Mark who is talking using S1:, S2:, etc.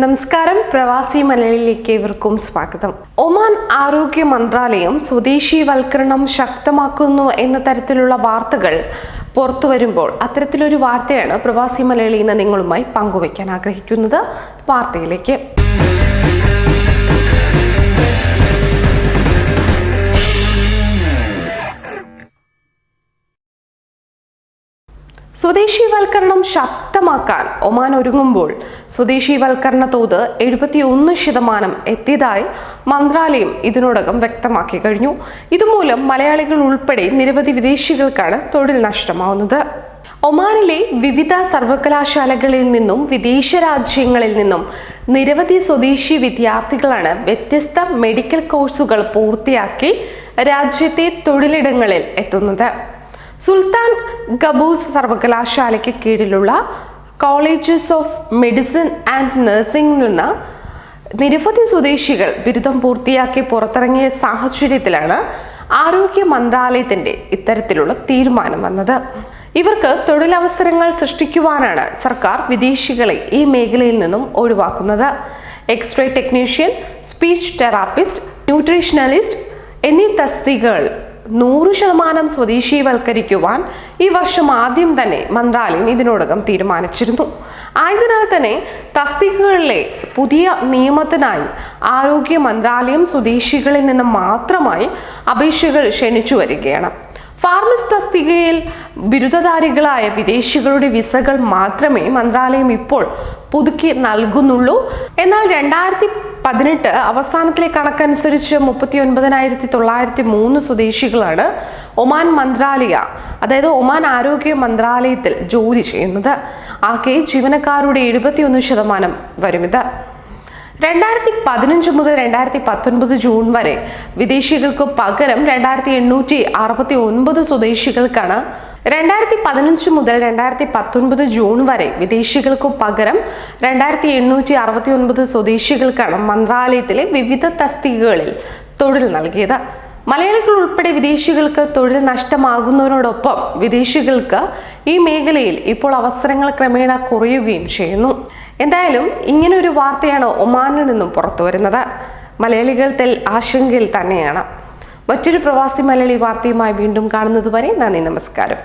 S1: നമസ്കാരം. പ്രവാസി മലയാളിയിലേക്ക് ഇവർക്കും സ്വാഗതം. ഒമാൻ ആരോഗ്യ മന്ത്രാലയം സ്വദേശീവൽക്കരണം ശക്തമാക്കുന്നു എന്ന തരത്തിലുള്ള വാർത്തകൾ പുറത്തു വരുമ്പോൾ അത്തരത്തിലൊരു വാർത്തയാണ് പ്രവാസി മലയാളി ഇന്ന് നിങ്ങളുമായി പങ്കുവയ്ക്കാൻ ആഗ്രഹിക്കുന്നത്. വാർത്തയിലേക്ക്. സ്വദേശീവൽക്കരണം ശക്തമാക്കാൻ ഒമാൻ ഒരുങ്ങുമ്പോൾ സ്വദേശീവൽക്കരണ തോത് എഴുപത്തി ഒന്ന് ശതമാനം എത്തിയതായി മന്ത്രാലയം ഇതിനോടകം വ്യക്തമാക്കി കഴിഞ്ഞു. ഇതുമൂലം മലയാളികൾ ഉൾപ്പെടെ നിരവധി വിദേശികൾക്കാണ് തൊഴിൽ നഷ്ടമാവുന്നത്. ഒമാനിലെ വിവിധ സർവകലാശാലകളിൽ നിന്നും വിദേശ രാജ്യങ്ങളിൽ നിന്നും നിരവധി സ്വദേശി വിദ്യാർത്ഥികളാണ് വ്യത്യസ്ത മെഡിക്കൽ കോഴ്സുകൾ പൂർത്തിയാക്കി രാജ്യത്തെ തൊഴിലിടങ്ങളിൽ എത്തുന്നത്. സുൽത്താൻ ഗബൂസ് സർവകലാശാലയ്ക്ക് കീഴിലുള്ള കോളേജസ് ഓഫ് മെഡിസിൻ ആൻഡ് നഴ്സിംഗിൽ നിന്ന് നിരവധി സ്വദേശികൾ ബിരുദം പൂർത്തിയാക്കി പുറത്തിറങ്ങിയ സാഹചര്യത്തിലാണ് ആരോഗ്യ മന്ത്രാലയത്തിന്റെ ഇത്തരത്തിലുള്ള തീരുമാനം വന്നത്. ഇവർക്ക് തൊഴിലവസരങ്ങൾ സൃഷ്ടിക്കുവാനാണ് സർക്കാർ വിദേശികളെ ഈ മേഖലയിൽ നിന്നും ഒഴിവാക്കുന്നത്. Xray technician speech therapist nutritionalist എന്നീ തസ്തികകൾ നൂറ് ശതമാനം സ്വദേശീവൽക്കരിക്കുവാൻ ഈ വർഷം ആദ്യം തന്നെ മന്ത്രാലയം ഇതിനോടകം തീരുമാനിച്ചിരുന്നു. ആയതിനാൽ തന്നെ തസ്തികകളിലെ പുതിയ നിയമത്തിനായി ആരോഗ്യ മന്ത്രാലയം സ്വദേശികളിൽ നിന്ന് മാത്രമായി അപേക്ഷകൾ ക്ഷണിച്ചു വരികയാണ്. ഫാർമസ് തസ്തികയിൽ ബിരുദധാരികളായ വിദേശികളുടെ വിസകൾ മാത്രമേ മന്ത്രാലയം ഇപ്പോൾ പുതുക്കി നൽകുന്നുള്ളൂ. എന്നാൽ രണ്ടായിരത്തി പതിനെട്ട് അവസാനത്തിലെ കണക്കനുസരിച്ച് മുപ്പത്തി ഒൻപതിനായിരത്തി തൊള്ളായിരത്തി മൂന്ന് സ്വദേശികളാണ് ഒമാൻ മന്ത്രാലയ അതായത് ഒമാൻ ആരോഗ്യ മന്ത്രാലയത്തിൽ ജോലി ചെയ്യുന്നത്. ആകെ ജീവനക്കാരുടെ എഴുപത്തിയൊന്ന് ശതമാനം വരും ഇത് രണ്ടായിരത്തി പതിനഞ്ച് മുതൽ രണ്ടായിരത്തി പത്തൊൻപത് ജൂൺ വരെ വിദേശികൾക്ക് പകരം രണ്ടായിരത്തി എണ്ണൂറ്റി അറുപത്തി ഒൻപത് സ്വദേശികൾക്കാണ് രണ്ടായിരത്തി പതിനഞ്ച് മുതൽ രണ്ടായിരത്തി പത്തൊൻപത് ജൂൺ വരെ വിദേശികൾക്ക് പകരം രണ്ടായിരത്തി എണ്ണൂറ്റി അറുപത്തി ഒൻപത് സ്വദേശികൾക്കാണ് മന്ത്രാലയത്തിലെ വിവിധ തസ്തികകളിൽ തൊഴിൽ നൽകിയത്. മലയാളികൾ ഉൾപ്പെടെ വിദേശികൾക്ക് തൊഴിൽ നഷ്ടമാകുന്നതിനോടൊപ്പം വിദേശികൾക്ക് ഈ മേഖലയിൽ ഇപ്പോൾ അവസരങ്ങൾ ക്രമേണ കുറയുകയും ചെയ്യുന്നു. എന്തായാലും ഇങ്ങനെ ഒരു വാർത്തയാണ് ഒമാനിൽ നിന്നും പുറത്തു വരുന്നത് മലയാളികൾ തെൽ ആശങ്കയിൽ തന്നെയാണ്. മറ്റൊരു പ്രവാസി മലയാളി വാർത്തയുമായി വീണ്ടും കാണുന്നതുവരെ നന്ദി നമസ്കാരം.